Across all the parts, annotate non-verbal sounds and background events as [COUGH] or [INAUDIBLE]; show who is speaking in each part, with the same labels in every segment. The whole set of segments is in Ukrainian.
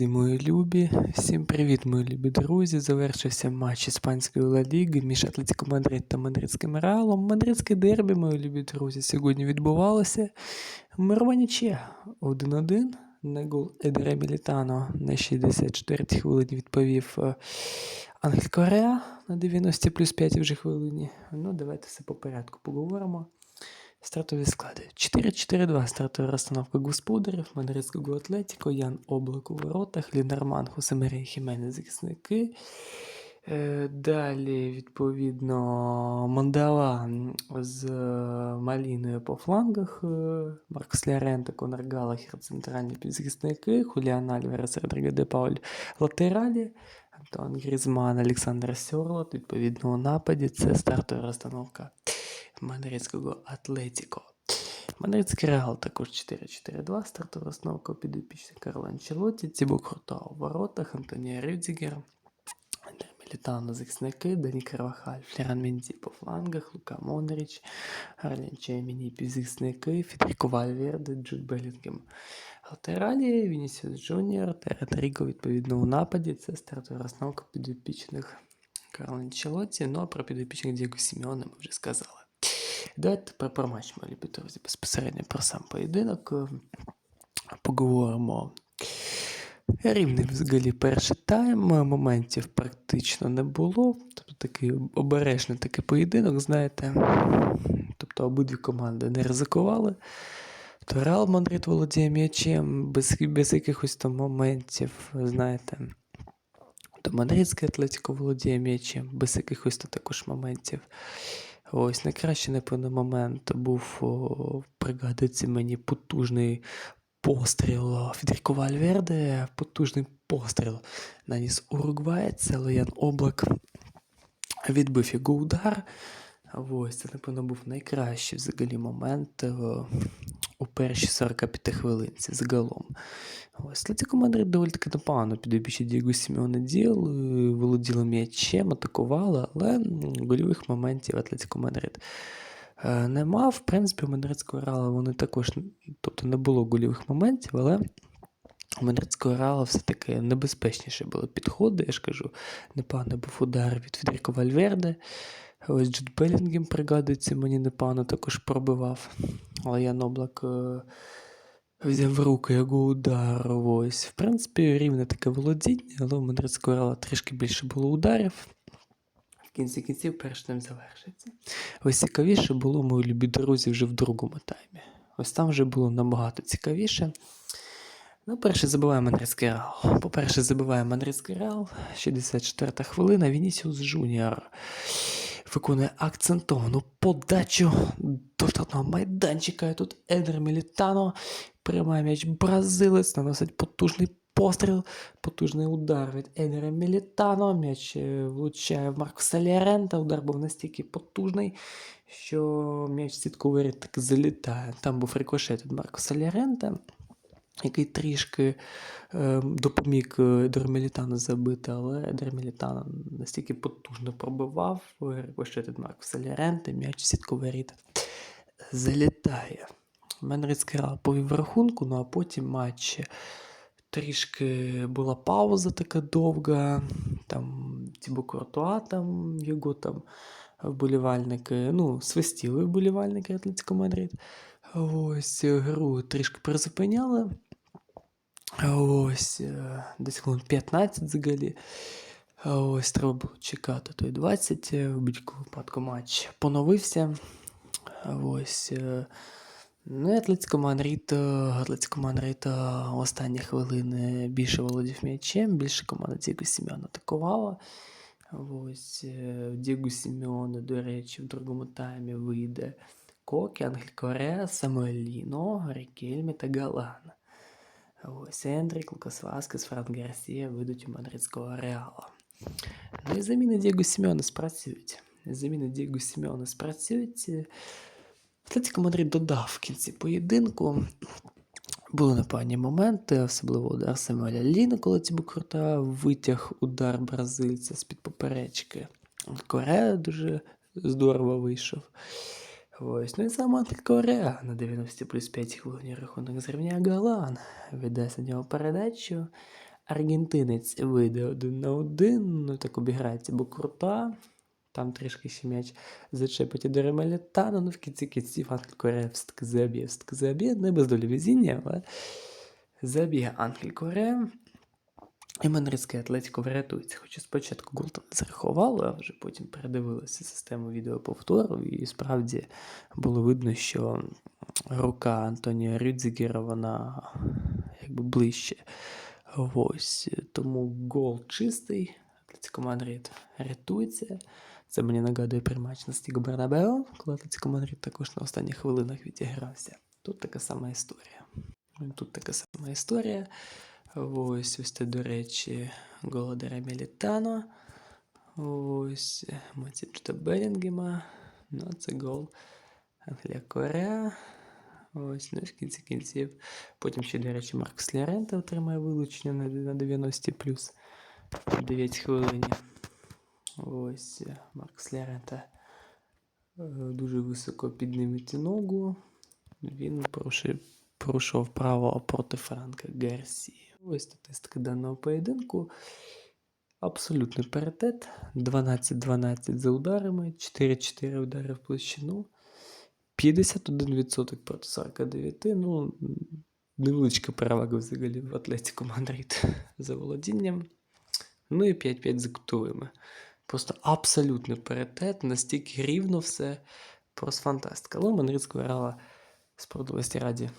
Speaker 1: Друзі, мої любі, всім привіт, мої любі друзі. Завершився матч іспанської Ла Ліги між Атлетико Мадрид та Мадридським Реалом. Мадридське дербі, мої любі друзі, сьогодні відбувалося. Мирова нічия 1-1 на гол Едера Мілітано на 64-й хвилині відповів е, Ангель Кореа на 90 плюс 5 вже хвилині. Ну, давайте все по порядку поговоримо. Стартові склади. 4-4-2 стартова розстановка господарів, Мадридського Атлетіко, Ян Облак у воротах, Лінарман, Хосемерія Хімене захисники. Е, Далі, відповідно, Мандала з е, Маліною по флангах, е, Маркос Лярента, Конор Галахер, центральні півзахисники, Хуліан Альварес, Родриго де Пауль латералі, Антон Грізман, Олександр Сьорлот, відповідно, у нападі. Це стартова розстановка мадридського Атлетіко. Мадридський Реал також 4-4-2, стартова основка підопічний Карло Анчелотті, Цібо Круто у воротах, Антонія Рюдзігер, Андрій Мілітано захисники, Дані Карвахаль, Флеран Менді по флангах, Лука Монріч, Гарлін Чеміні півзахисники, Федеріко Вальверде, Джуд Белінгем. Латералі, Вінісіус Джуніор та Родріго відповідно у нападі. Це стартова основка підопічних Карло Анчелотті, ну а про підопічних Дієго Сімеона ми вже сказали. Давайте тепер про матч мої любі друзі, безпосередньо про сам поєдинок. Поговоримо. Рівний взагалі перший тайм, моментів практично не було. Тобто такий обережний такий поєдинок, знаєте. Тобто обидві команди не ризикували. То Реал Мадрид володіє м'ячем без, без якихось там моментів, знаєте. То Мадридське Атлетико володіє м'ячем без якихось то також моментів. Ось найкращий, напевно, момент був о, пригадується мені потужний постріл Федеріко Вальверде, потужний постріл наніс Уругваєць, це Ян Облак відбив його удар. Ось це, напевно, був найкращий взагалі момент е, у першій 45 хвилинці загалом. Ось Атлетико Мадрид доволі таки непогано підобічі Дієго Сімеона діл, е, володіли м'ячем, атакували, але гольових моментів Атлетико Мадрид е, нема. В принципі, у Мадридського Реала вони також, тобто не було гольових моментів, але у Мадридського Реала все-таки небезпечніше були підходи, я ж кажу, непоганий був удар від Федеріко Вальверде. Ось Джуд пригадується, мені непогано також пробивав. Але Ян Облак е, взяв в руки його удар. Ось. В принципі, рівне таке володіння, але у Мадридського Реала трішки більше було ударів. В кінці кінців перший тайм завершиться. Ось цікавіше було, мої любі друзі, вже в другому таймі. Ось там вже було набагато цікавіше. Ну, перше забиває Мадридський Реал. По-перше, забиває Мадридський Реал. 64 хвилина. Вінісіус Джуніор виконує акцентовану подачу до штатного майданчика. І тут Едер Мілітано приймає м'яч бразилець, наносить потужний постріл, потужний удар від Едера Мілітано. М'яч е, влучає в Маркуса Лярента. Удар був настільки потужний, що м'яч сітку так залітає. Там був рикошет від Маркуса Лярента який трішки е, допоміг е, забити, але Дермелітано настільки потужно пробивав, рикошет від Маркуса Ляренти, м'яч в сітку воріт залітає. Менрицький Реал повів рахунку, ну а потім матч трішки була пауза така довга. Там Тібо Куртуа, там його там вболівальники, ну, свистіли вболівальники Атлетико Мадрид. Ось е, гру трішки призупиняли. Ось е, десь хвилин 15 взагалі. Ось треба було чекати той 20. е, В будь-якому випадку матч поновився. Ось. е, Ну і Атлетико е, Атлетико е, останні хвилини більше володів м'ячем, більше команда Дієго Сімеона атакувала. Ось е, Дієго до речі, в другому таймі вийде Кокі, Ангель Кореа, Самуеліно, Рікельмі та Галан. Ось Ендрік, Лукас Васкес, Франк Гарсія вийдуть у мадридського Реала. Ну і заміни Дієго Сімеона спрацюють. Заміни Дієго Сімеона спрацюють. Атлетико Мадрид додав в кінці поєдинку. Були непогані моменти, особливо удар Самуеля Ліна, коли Тібо Крута витяг удар бразильця з-під поперечки. Корея дуже здорово вийшов. Ось, ну і сам Антель Корея на 90 плюс 5 хвилин рахунок зрівняє Галан. Віддасть на нього передачу. Аргентинець вийде один на один, ну так обіграється Букрута. Там трішки ще м'яч зачепить і Деремелітану, ну в кінці кінців Ангель Корея все-таки заб'є, все-таки заб'є, не без долі везіння, але заб'є Ангель Корея. І Мадридський Атлетико врятується. Хоча спочатку гол там зарахували, а вже потім передивилися систему відеоповтору, і справді було видно, що рука Антоніо Рюдзігера, вона якби ближче. Ось. Тому гол чистий. Атлетико Мадрид рятується. Це мені нагадує при матч на Стіго Бернабео, коли Атлетико Мадрид також на останніх хвилинах відігрався. Тут така сама історія. Тут така сама історія. Ось ось це, до речі, Голодера Мілітано. Ось Матіпчта Белінгема. Ну, це гол Англія Корея. Ось, ну в кінці кінців. Потім ще, до речі, Маркс Лярента отримає вилучення на, на 90 плюс 9 хвилин. Ось Маркс Лярента е, дуже високо підніметь ногу. Він порушив, порушував право проти Франка Гарсії. Ось статистика даного поєдинку. Абсолютний паритет. 12-12 за ударами, 4-4 удари в площину. 51% проти 49. Ну, невеличка перевага взагалі в Атлетико Мадрид [LAUGHS] за володінням. Ну і 5-5 за кутовими. Просто абсолютний паритет, настільки рівно все. Просто фантастика. Але Мадридська грала справедливості раді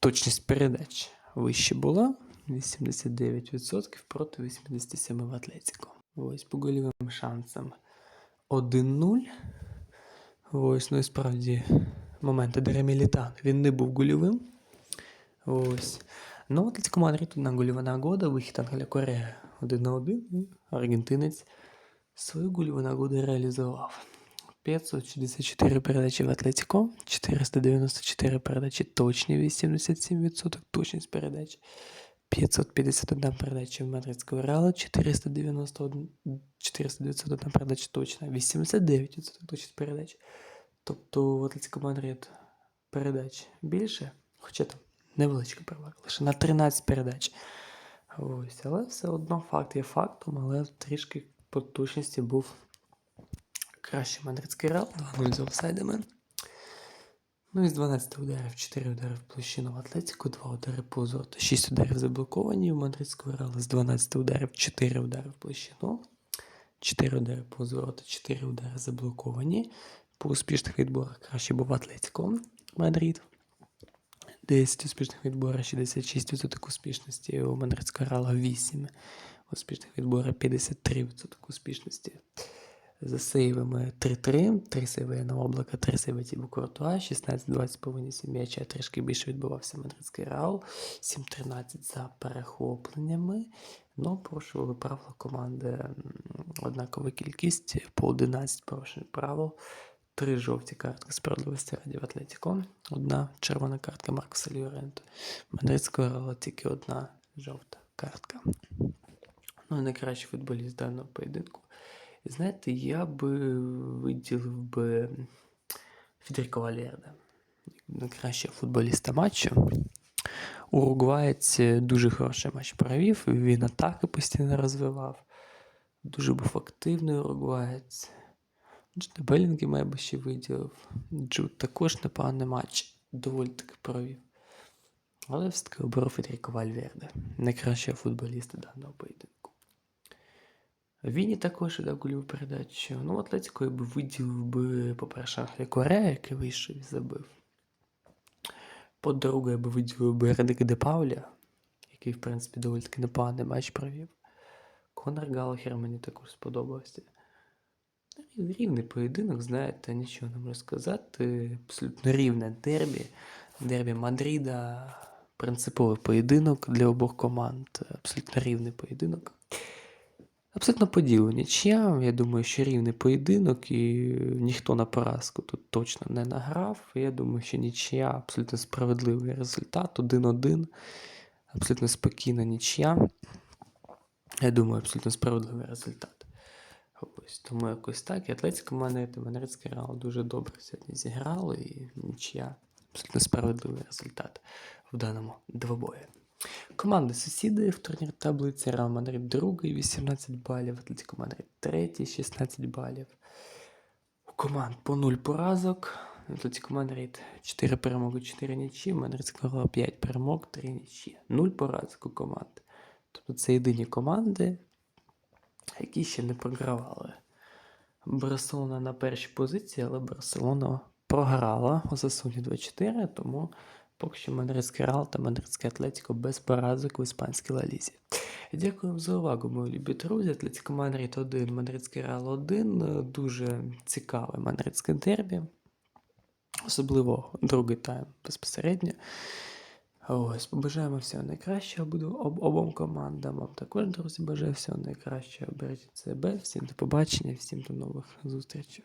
Speaker 1: точність передач вище була. 89% проти 87 в Атлетико. Ось по гольовим шансам 1-0. Ось, ну і справді моменти Деремілітан. Він не був гольовим. Ось. Ну, Атлетико Мадрид одна гольова нагода, вихід Ангеля Корея 1 на 1. І аргентинець свою гольову нагоду реалізував. 564 передачі в Атлетико, 494 передачі точні, 87% точність передач. 551 передача в Мадридського Реала, 491, 491 передача точна, 89% точність передач. Тобто в Атлетико Мадрид передач більше, хоча там невеличка перевага, лише на 13 передач. Ось, але все одно факт є фактом, але трішки по точності був краще мадридський Реал, 2-0 з офсайдами. Ну, із 12 ударів, 4 удари в площину в Атлетику, 2 удари по зорту, 6 ударів заблоковані у мадридського Реала, з 12 ударів, 4 удари в площину, 4 удари по звороту, 4 удари заблоковані. По успішних відборах краще був Атлетико Мадрид. 10 успішних відборів, 66% успішності у мадридського Реала, 8 успішних відборів, 53% успішності за сейвами 3-3, 3 сейви на облака, 3 сейви Тібу Куртуа, 16-20 по винісі м'яча, трішки більше відбувався мадридський Реал, 7-13 за перехопленнями. Ну, порушували правила команди однакова кількість по 11 порушень правил. Три жовті картки справедливості раді в Атлетіко, одна червона картка Маркоса Ліоренто. Мадридського Реала тільки одна жовта картка. Ну, і найкращий футболіст даного поєдинку. Знаєте, я би виділив би Федеріко Валерде. Найкращого футболіста матчу. Уругваєць дуже хороший матч провів, він атаки постійно розвивав. Дуже був активний уругваєць. Джуд Белінгема я би ще виділив. Джуд також непоганий матч, доволі таки провів. Але все-таки оберу Федеріко Вальверде, найкращого футболіста даного поєдинку. Віні також дав гольову передачу. Ну, Атлетико я би виділив би, по-перше, Англія Корея, який вийшов і забив. По-друге, я би виділив би Редика Де Пауля, який, в принципі, доволі таки непоганий матч провів. Конор Галахер мені також сподобався. Рівний поєдинок, знаєте, нічого не можу сказати. Абсолютно рівне дербі. Дербі Мадрида. Принциповий поєдинок для обох команд. Абсолютно рівний поєдинок. Абсолютно поділу нічия. Я думаю, що рівний поєдинок і ніхто на поразку тут точно не награв. Я думаю, що нічия абсолютно справедливий результат. 1-1. Абсолютно спокійна нічия. Я думаю, абсолютно справедливий результат. Ось, тому якось так. І Атлетика Манети, Манрецький Реал дуже добре сьогодні зіграли, і нічия абсолютно справедливий результат в даному двобої. Команди сусіди в турнір таблиці Реал Мадрид другий, 18 балів, Атлетико Мадрид третій, 16 балів. У команд по 0 поразок. Атлетико Мадрид 4 перемоги, 4 нічі, Мадридська Реал 5 перемог, 3 нічі. 0 поразок у команд. Тобто це єдині команди, які ще не програвали. Барселона на першій позиції, але Барселона програла у Засуні 2-4, тому поки що Мадридський Реал та Мадридський Атлетико без поразок в іспанській Лалізі. Дякую за увагу, мої любі друзі. Атлетико Мадрид 1, Мадридський Реал 1. Дуже цікаве мадридське дербі. Особливо другий тайм безпосередньо. Ось, побажаємо всього найкращого буду об, обом командам. Вам також, друзі, бажаю всього найкращого. Бережіть себе, всім до побачення, всім до нових зустрічей.